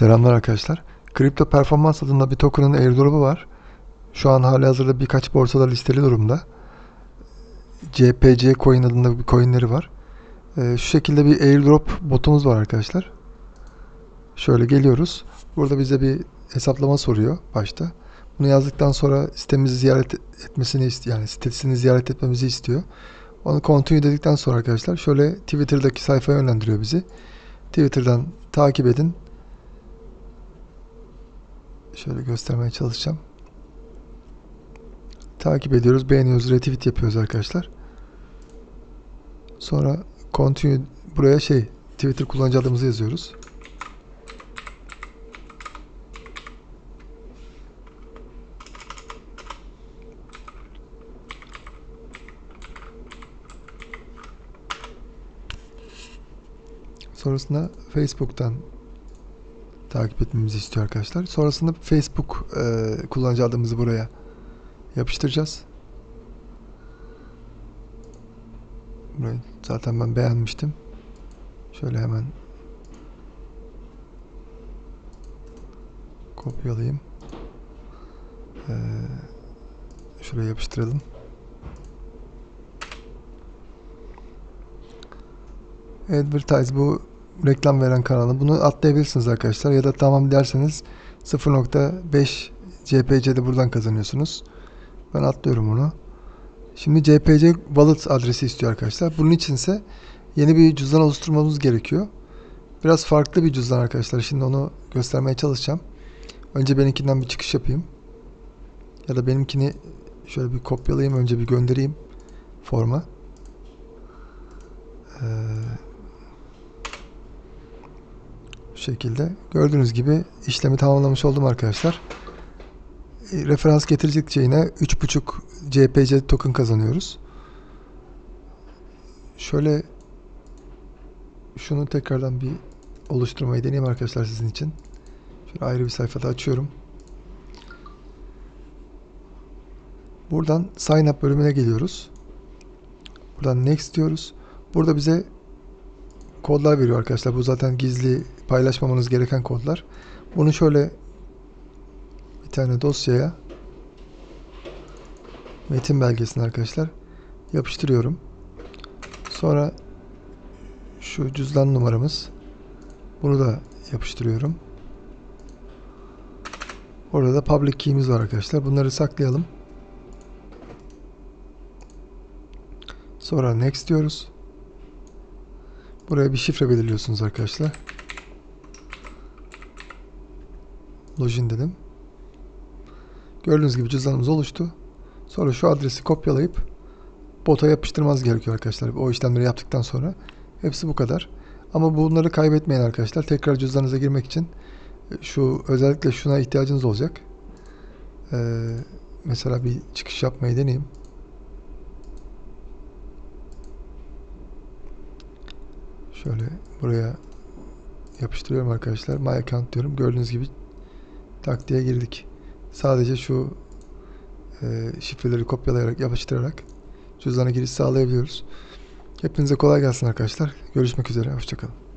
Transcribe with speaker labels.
Speaker 1: Selamlar arkadaşlar. Kripto Performans adında bir token'ın airdrop'u var. Şu an hali hazırda birkaç borsada listeli durumda. CPC coin adında bir coinleri var. Ee, şu şekilde bir airdrop botumuz var arkadaşlar. Şöyle geliyoruz. Burada bize bir hesaplama soruyor başta. Bunu yazdıktan sonra sitemizi ziyaret etmesini istiyor. Yani sitesini ziyaret etmemizi istiyor. Onu continue dedikten sonra arkadaşlar şöyle Twitter'daki sayfaya yönlendiriyor bizi. Twitter'dan takip edin. Şöyle göstermeye çalışacağım. Takip ediyoruz, beğeniyoruz, retweet yapıyoruz arkadaşlar. Sonra continue buraya şey Twitter kullanıcı adımızı yazıyoruz. Sonrasında Facebook'tan takip etmemizi istiyor arkadaşlar. Sonrasında Facebook e, kullanıcı adımızı buraya yapıştıracağız. Burayı zaten ben beğenmiştim. Şöyle hemen kopyalayayım. Ee, şuraya yapıştıralım. Advertise bu reklam veren kanalı. Bunu atlayabilirsiniz arkadaşlar ya da tamam derseniz 0.5 CPC'de buradan kazanıyorsunuz. Ben atlıyorum bunu. Şimdi CPC wallet adresi istiyor arkadaşlar. Bunun içinse yeni bir cüzdan oluşturmamız gerekiyor. Biraz farklı bir cüzdan arkadaşlar. Şimdi onu göstermeye çalışacağım. Önce benimkinden bir çıkış yapayım. Ya da benimkini şöyle bir kopyalayayım. Önce bir göndereyim forma. Ee, şekilde. Gördüğünüz gibi işlemi tamamlamış oldum arkadaşlar. E, Referans getirecekçe yine 3.5 CPC token kazanıyoruz. Şöyle şunu tekrardan bir oluşturmayı deneyeyim arkadaşlar sizin için. Şöyle ayrı bir sayfada açıyorum. Buradan sign up bölümüne geliyoruz. Buradan next diyoruz. Burada bize kodlar veriyor arkadaşlar. Bu zaten gizli paylaşmamanız gereken kodlar. Bunu şöyle bir tane dosyaya metin belgesini arkadaşlar yapıştırıyorum. Sonra şu cüzdan numaramız bunu da yapıştırıyorum. Orada da public key'imiz var arkadaşlar. Bunları saklayalım. Sonra next diyoruz. Buraya bir şifre belirliyorsunuz arkadaşlar. Login dedim. Gördüğünüz gibi cüzdanımız oluştu. Sonra şu adresi kopyalayıp bota yapıştırmanız gerekiyor arkadaşlar. O işlemleri yaptıktan sonra. Hepsi bu kadar. Ama bunları kaybetmeyin arkadaşlar. Tekrar cüzdanınıza girmek için şu özellikle şuna ihtiyacınız olacak. Ee, mesela bir çıkış yapmayı deneyeyim. Şöyle buraya yapıştırıyorum arkadaşlar. My account diyorum. Gördüğünüz gibi tak diye girdik. Sadece şu e, şifreleri kopyalayarak, yapıştırarak cüzdana giriş sağlayabiliyoruz. Hepinize kolay gelsin arkadaşlar. Görüşmek üzere. Hoşçakalın.